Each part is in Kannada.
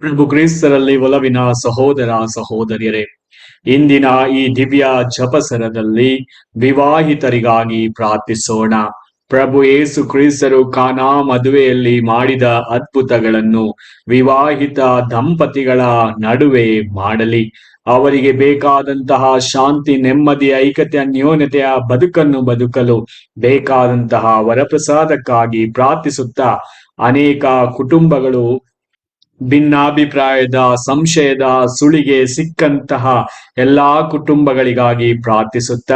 ಪ್ರಭು ಕ್ರಿಸ್ತರಲ್ಲಿ ಒಲವಿನ ಸಹೋದರ ಸಹೋದರಿಯರೇ, ಇಂದಿನ ಈ ದಿವ್ಯ ಜಪಸರದಲ್ಲಿ ವಿವಾಹಿತರಿಗಾಗಿ ಪ್ರಾರ್ಥಿಸೋಣ. ಪ್ರಭು ಯೇಸು ಕ್ರಿಸ್ತರು ಕಾನಾ ಮದುವೆಯಲ್ಲಿ ಮಾಡಿದ ಅದ್ಭುತಗಳನ್ನು ವಿವಾಹಿತ ದಂಪತಿಗಳ ನಡುವೆ ಮಾಡಲಿ. ಅವರಿಗೆ ಬೇಕಾದಂತಹ ಶಾಂತಿ, ನೆಮ್ಮದಿ, ಐಕ್ಯತೆ ಅನ್ಯೋನ್ಯತೆಯ ಬದುಕನ್ನು ಬದುಕಲು ಬೇಕಾದಂತಹ ವರಪ್ರಸಾದಕ್ಕಾಗಿ ಪ್ರಾರ್ಥಿಸುತ್ತಾ ಅನೇಕ ಕುಟುಂಬಗಳು ಭಿನ್ನಾಭಿಪ್ರಾಯದ, ಸಂಶಯದ, ಸುಳಿಗೆ ಸಿಕ್ಕಂತಹ ಎಲ್ಲಾ ಕುಟುಂಬಗಳಿಗಾಗಿ ಪ್ರಾರ್ಥಿಸುತ್ತ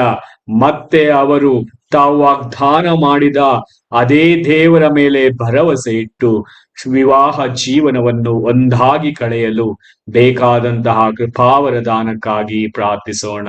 ಮತ್ತೆ ಅವರು ತಾವು ವಾಗ್ದಾನ ಮಾಡಿದ ಅದೇ ದೇವರ ಮೇಲೆ ಭರವಸೆ ಇಟ್ಟು ವಿವಾಹ ಜೀವನವನ್ನು ಒಂದಾಗಿ ಕಳೆಯಲು ಬೇಕಾದಂತಹ ಕೃಪಾವರದಾನಕ್ಕಾಗಿ ಪ್ರಾರ್ಥಿಸೋಣ.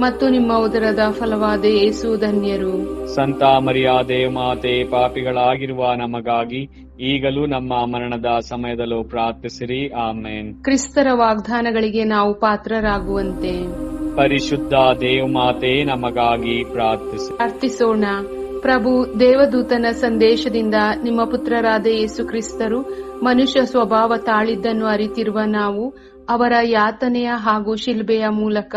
ಮತ್ತು ನಿಮ್ಮ ಉದರದ ಫಲವಾದ ಯೇಸು ಧನ್ಯರು. ಸಂತ ಮರಿಯಾ ದೇವಮಾತೆ ಪಾಪಿಗಳಾಗಿರುವ ನಮಗಾಗಿ ಈಗಲೂ ನಮ್ಮ ಮರಣದ ಸಮಯದಲ್ಲೂ ಪ್ರಾರ್ಥಿಸಿರಿ. ಆಮೇನ್. ಕ್ರಿಸ್ತರ ವಾಗ್ದಾನಗಳಿಗೆ ನಾವು ಪಾತ್ರರಾಗುವಂತೆ. ಪರಿಶುದ್ಧ ದೇವಮಾತೆ ನಮಗಾಗಿ ಪ್ರಾರ್ಥಿಸಿ. ಪ್ರಾರ್ಥಿಸೋಣ. ಪ್ರಭು ದೇವದೂತನ ಸಂದೇಶದಿಂದ ನಿಮ್ಮ ಪುತ್ರರಾದ ಯೇಸು ಕ್ರಿಸ್ತರು ಮನುಷ್ಯ ಸ್ವಭಾವ ತಾಳಿದ್ದನ್ನು ಅರಿತಿರುವ ನಾವು ಅವರ ಯಾತನೆಯ ಹಾಗೂ ಶಿಲ್ಬೆಯ ಮೂಲಕ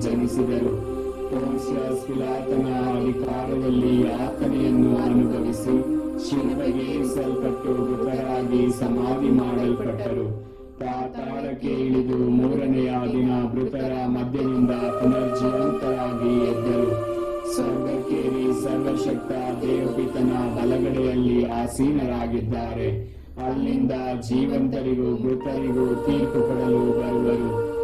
ಜನಿಸಿದರು. ಪೋನ್ಸಿಯಸ್ ಪಿಲಾತನ ಅಧಿಕಾರದಲ್ಲಿ ಯಾತನೆಯನ್ನು ಅನುಭವಿಸಿ ಶಿಲುಬೆಗೆ ಏರಿಸಲ್ಪಟ್ಟು ಮೃತರಾಗಿ ಸಮಾಧಿ ಮಾಡಲ್ಪಟ್ಟರು. ಪಾತಾಳಕ್ಕೆ ಇಳಿದು ಮೂರನೆಯ ದಿನ ಮೃತರ ಮಧ್ಯದಿಂದ ಪುನರ್ಜೀವಂತರಾಗಿ ಎದ್ದರು. ಸ್ವರ್ಗಕ್ಕೇರಿ ಸರ್ವಶಕ್ತ ದೇವಪಿತನ ಬಲಗಡೆಯಲ್ಲಿ ಆಸೀನರಾಗಿದ್ದಾರೆ. ಅಲ್ಲಿಂದ ಜೀವಂತರಿಗೂ ಮೃತರಿಗೂ ತೀರ್ಪು ಕೊಡಲು ಬರುವರು.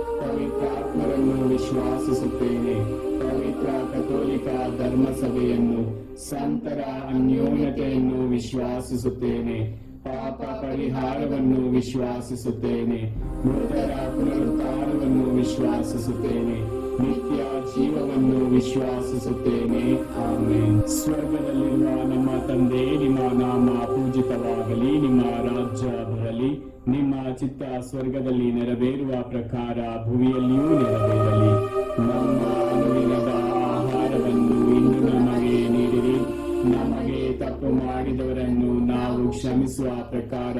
ಪವಿತ್ರಾತ್ಮರನ್ನು ವಿಶ್ವಾಸಿಸುತ್ತೇನೆ ಪವಿತ್ರ ಕಥೋಲಿಕ ಧರ್ಮಸಭೆಯನ್ನು ಸಂತರ ಅನ್ಯೋನ್ಯತೆಯನ್ನು ವಿಶ್ವಾಸಿಸುತ್ತೇನೆ. ಪಾಪ ಪರಿಹಾರವನ್ನು ವಿಶ್ವಾಸಿಸುತ್ತೇನೆ. ಮೃತರ ಪುನರುತ್ಥಾನವನ್ನು ವಿಶ್ವಾಸಿಸುತ್ತೇನೆ. ನಿತ್ಯ ಜೀವವನ್ನು ವಿಶ್ವಾಸಿಸುತ್ತೇನೆ. ಆಮೇನ್. ಸ್ವರ್ಗದಲ್ಲಿರುವ ನಮ್ಮ ತಂದೆ, ನಿಮ್ಮ ನಾಮ ಪೂಜಿತವಾಗಲಿ, ನಿಮ್ಮ ರಾಜ್ಯ ಬರಲಿ, ನಿಮ್ಮ ಚಿತ್ತ ಸ್ವರ್ಗದಲ್ಲಿ ನೆರವೇರುವ ಪ್ರಕಾರ ಭುವಿಯಲ್ಲಿಯೂ ನೆರವೇರಲಿ. ನಮ್ಮ ಅನುದಿನದ ಆಹಾರವನ್ನು ಇಂದು ನಮಗೆ ನೀಡಿರಿ. ನಮಗೆ ತಪ್ಪು ಮಾಡಿದವರನ್ನು ನಾವು ಕ್ಷಮಿಸುವ ಪ್ರಕಾರ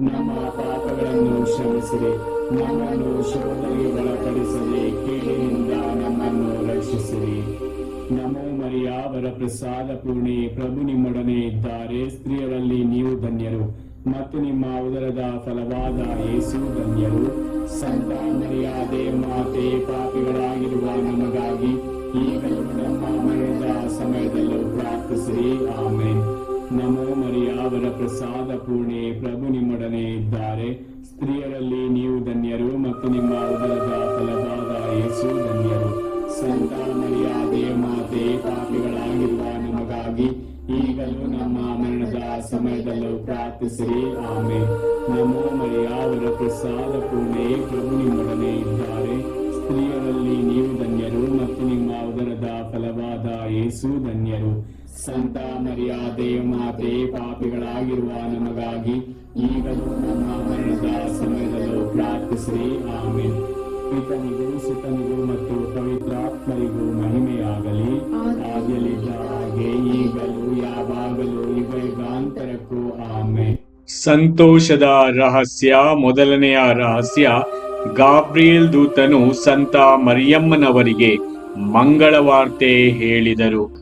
ನಮ್ಮ ಪಾಪಗಳನ್ನು ಕ್ಷಮಿಸಿರಿ. ನಮ್ಮನ್ನು ಶೋಧನೆಗೆ ಒಳಪಡಿಸದೆ ಕೇಳಿನಿಂದ ನಮ್ಮನ್ನು ರಕ್ಷಿಸಿರಿ. ನಮೋ ಮರಿಯಾವರ ಪ್ರಸಾದ ಪೂರ್ಣಿ, ಪ್ರಭು ನಿಮ್ಮೊಡನೆ ಇದ್ದಾರೆ. ಸ್ತ್ರೀಯರಲ್ಲಿ ನೀವು ಧನ್ಯರು. ಮತ್ತು ನಿಮ್ಮ ಉದರದ ಫಲವಾದ ಯೇಸು ಧನ್ಯರು. ಸಂತ ಮರಿಯ ಮಾತೆ, ಪಾಪಿಗಳಾಗಿರುವ ನಮಗಾಗಿ ಈಗಲೂ ನಮ್ಮ ಮರಣದ ಸಮಯದಲ್ಲೂ ಪ್ರಾರ್ಥಿಸಿರಿ. ಆಮೇನ್. ನಮೋ ಮರಿಯ, ಅವರ ಪ್ರಸಾದ ಪೂರ್ಣೆ, ಪ್ರಭು ನಿಮ್ಮೊಡನೆ ಇದ್ದಾರೆ. ಸ್ತ್ರೀಯರಲ್ಲಿ ನೀವು ಧನ್ಯರು ಮತ್ತು ನಿಮ್ಮ ಉದರದ ಫಲವಾದ ಯೇಸು ಧನ್ಯರು. ಸಂತ ಮಾತೆ, ಪಾಪಿಗಳಾಗಿರುವ ನಮಗಾಗಿ ಈಗಲೂ ನಮ್ಮ ಮರಣದ ಸಮಯದಲ್ಲೂ ಪ್ರಾರ್ಥಿಸಿರಿ. ಆಮೆ ನಮೋ ಮರಿಯ, ಅವರ ಪ್ರಸಾದ ಪೂರ್ಣೆ, ಪ್ರಭು ನಿಮ್ಮೊಡನೆ ಇದ್ದಾರೆ. ಸ್ತ್ರೀಯರಲ್ಲಿ ನೀವು ಧನ್ಯರು ಮತ್ತು ನಿಮ್ಮ ಉದರದ ಫಲವಾದ ಯೇಸು ಧನ್ಯರು. ಸಂತ ದೇವ ಮಾತೆ ಪಾಪಿಗಳಾಗಿರುವ ನಮಗಾಗಿ ಈಗಲೂ ನಮ್ಮ ಮರಣದ ಸಮಯದಲ್ಲೂ ಪ್ರಾರ್ಥಿಸಿರಿ. ಆಮೇಲೆ ಪಿತನಿಗೂ ಸುತನಿಗೂ ಮತ್ತು ಪವಿತ್ರಾತ್ಮರಿಗೂ ಮಹಿಮೆಯಾಗಲಿ. ಆಗಲಿದ್ದ ಹಾಗೆ ಈಗಲೂ ಯಾವಾಗಲೂ ಯುಗಯುಗಾಂತರಕ್ಕೂ ಆಮೆ ಸಂತೋಷದ ರಹಸ್ಯ ಮೊದಲನೆಯ ರಹಸ್ಯ ಗಾಬ್ರಿಯಲ್ ದೂತನು ಸಂತ ಮರಿಯಮ್ಮನವರಿಗೆ ಮಂಗಳವಾರ್ತೆ ಹೇಳಿದರು.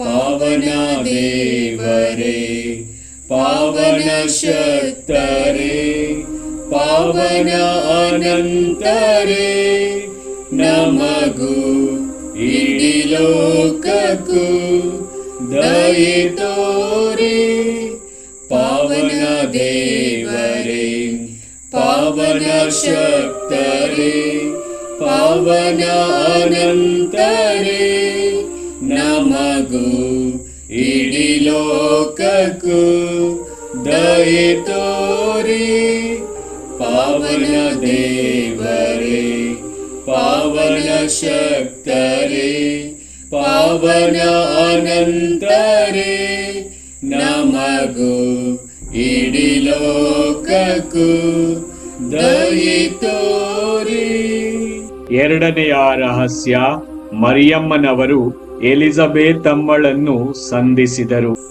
पावना देव पावन रे पावना अनन्तरे नमगु मु इडिलोकगु द्रये तु पावन रे पावन रे पावना अनन्तरे। ಲೋಕಕ್ಕೂ ದಯೆ ತೋರಿ. ಪಾವನ ದೇವರೇ, ಪಾವನ ಶಕ್ತರೇ, ಪಾವನ ಅನಂತರೇ, ನಮಗೂ ಇಡೀ ಲೋಕಕ್ಕೂ ದಯೆ ತೋರಿ. ಎರಡನೆಯ ರಹಸ್ಯ ಮರಿಯಮ್ಮನವರು ಎಲಿಜಬೆತ್ ತಮ್ಮಳನ್ನು ಸಂಧಿಸಿದರು.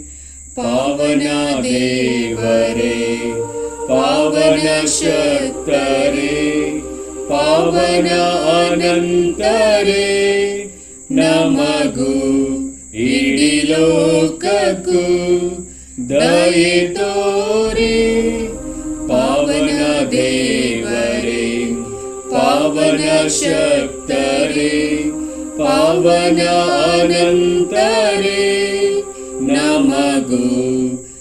पावना देव पावन्या पावन रे पावना अनन्तरे नमगु मगो इडि लोक गो द्रये देव रे पावन शक्रे पावना अनन्तरे। ನಮಗೂ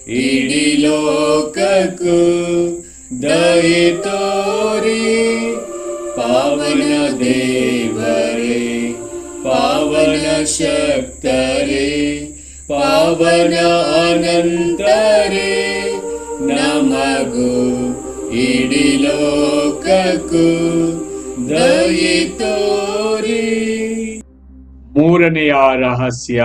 ಇಡೀ ಲೋಕಕ್ಕೂ ದಯೆ ತೋರಿ. ಪಾವನ ದೇವರೇ, ಪಾವನ ಶಕ್ತರೇ, ಪಾವನ ಅನಂತರೇ. ನಮಗು ಇಡೀ ಲೋಕಕು ದಯೆ ತೋರಿ. ಮೂರನೆಯ ರಹಸ್ಯ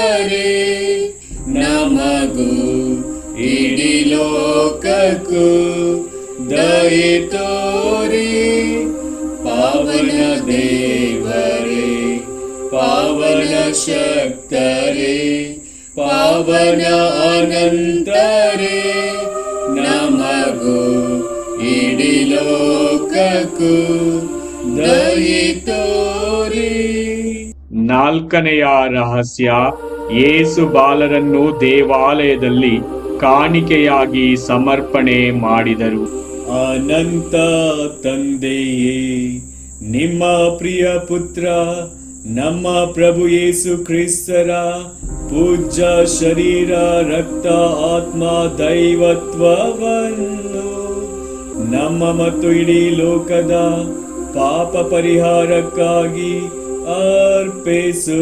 ಲೋಕಕ್ಕೂ ದಯೆ ತೋರಿ ಪಾವನ ದೇವರೇ, ಪಾವನ ಶಕ್ತರೇ, ಪಾವನ ಅನಂತರೇ, ನಮಗೂ ಇಡೀ ಲೋಕಕ್ಕೂ ದಯೆ ತೋರಿ. ನಾಲ್ಕನೆಯ ರಹಸ್ಯ ಯೇಸು ಬಾಲರನ್ನು ದೇವಾಲಯದಲ್ಲಿ ಕಾಣಿಕೆಯಾಗಿ ಸಮರ್ಪಣೆ ಮಾಡಿದರು. ಅನಂತ ತಂದೆಯೇ, ನಿಮ್ಮ ಪ್ರಿಯ ಪುತ್ರ, ನಮ್ಮ ಪ್ರಭು ಯೇಸು ಕ್ರಿಸ್ತರ ಪೂಜ್ಯ ಶರೀರ, ರಕ್ತ, ಆತ್ಮ, ದೈವತ್ವವನ್ನು ನಮ್ಮ ಮತ್ತು ಇಡೀ ಲೋಕದ ಪಾಪ ಪರಿಹಾರಕ್ಕಾಗಿ ಅರ್ಪಿಸುತ್ತೇವೆ.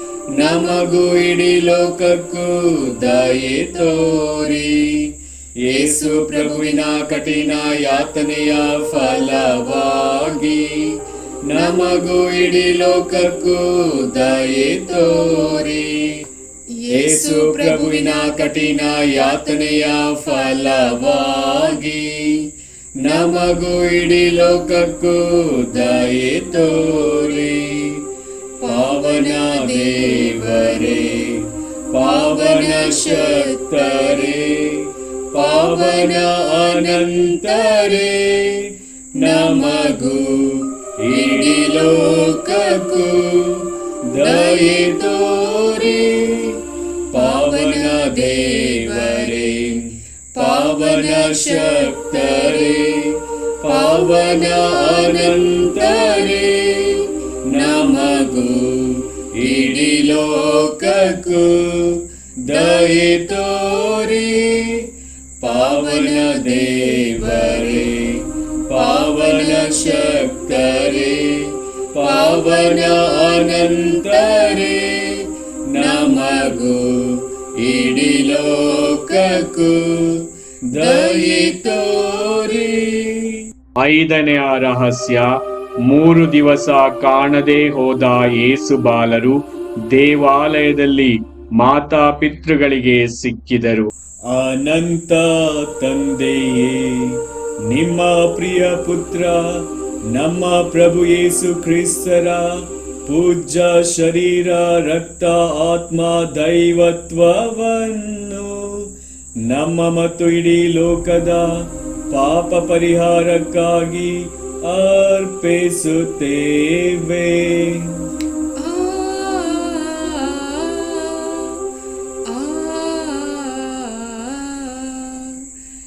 ನಮಗೂ ಇಡೀ ಲೋಕಕ್ಕೂ ದಯೆ ತೋರಿ ಯೇಸು ಪ್ರಭುವಿನ ಕಠಿಣ ಯಾತನೆಯ ಫಲವಾಗಿ ನಮಗೂ ಇಡೀ ಲೋಕಕ್ಕೂ ದಯೆ ತೋರಿ ಯೇಸು ಪ್ರಭುವಿನ ಕಠಿಣ ಯಾತನೆಯ ಫಲವಾಗಿ ನಮಗೂ ಇಡೀ ಲೋಕಕ್ಕೂ ದಯೆ ತೋರಿ ಪಾವನ ದೇವರೇ ಪಾವನ ಶಕ್ತರೇ ಪಾವನ ಅನಂತರೇ ನಮಗೂ ಇಡೀ ಲೋಕಕ್ಕೂ ದಯೆ ತೋರಿ ಪಾವನ ದೇವರೇ ಪಾವನ ಶಕ್ತರೇ ಪಾವನ ಅನಂತರೇ ಲೋಕಕ್ಕೂ ದಯೆ ತೋರಿ. ಪಾವನ ದೇವರೇ, ಪಾವನ ಶಕ್ತರೇ, ಪಾವನ ಅನಂತರೇ, ನಮಗೂ ಇಡೀ ಲೋಕಕ್ಕೂ ದಯೆ ತೋರಿ. ಐದನೆಯ ರಹಸ್ಯ ಮೂರು ದಿವಸ ಕಾಣದೆ ಹೋದ ಯೇಸು ಬಾಲರು ಮಾತಾ ಪಿತೃಗಳಿಗೆ ಸಿಕ್ಕಿದರು. ಅನಂತ ತಂದೆಯೇ, ನಿಮ್ಮ ಪ್ರಿಯ ಪುತ್ರ, ನಮ್ಮ ಪ್ರಭು ಯೇಸು ಕ್ರಿಸ್ತರ ಪೂಜ್ಯ ಶರೀರ, ರಕ್ತ, ಆತ್ಮ, ದೈವತ್ವವನ್ನು ನಮ್ಮ ಮತ್ತು ಇಡೀ ಲೋಕದ ಪಾಪ ಪರಿಹಾರಕ್ಕಾಗಿ ಅರ್ಪಿಸುತ್ತೇವೆ.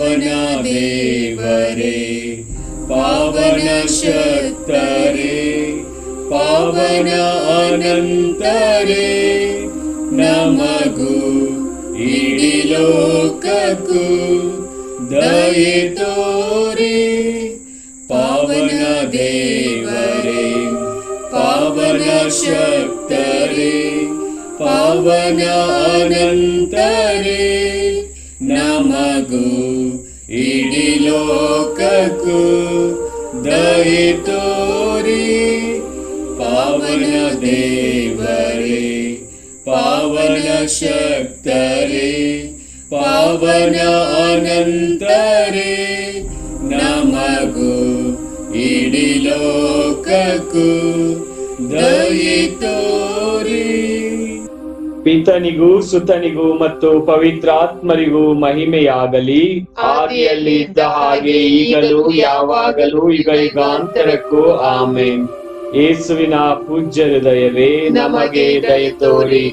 देव वे पावन पावन अनन्तरे न मगु इडिलोक गु देतो पावन देव पावन शक्रे लोकको दये तोरे पावन देवरे पावन शक्तरे पावन आनंद ಪಿತನಿಗೂ ಸುತನಿಗೂ ಮತ್ತು ಪವಿತ್ರಾತ್ಮರಿಗೂ ಮಹಿಮೆಯಾಗಲಿ. ಆದಿಯಲ್ಲಿ ಇದ್ದ ಹಾಗೆ ಈಗಲೂ ಯಾವಾಗಲೂ ಯುಗಯುಗಾಂತರಕ್ಕೂ ಆಮೇನ್. ಯೇಸುವಿನ ಪೂಜ್ಯ ಹೃದಯವೇ, ನಮಗೆ ದಯ ತೋರಿ.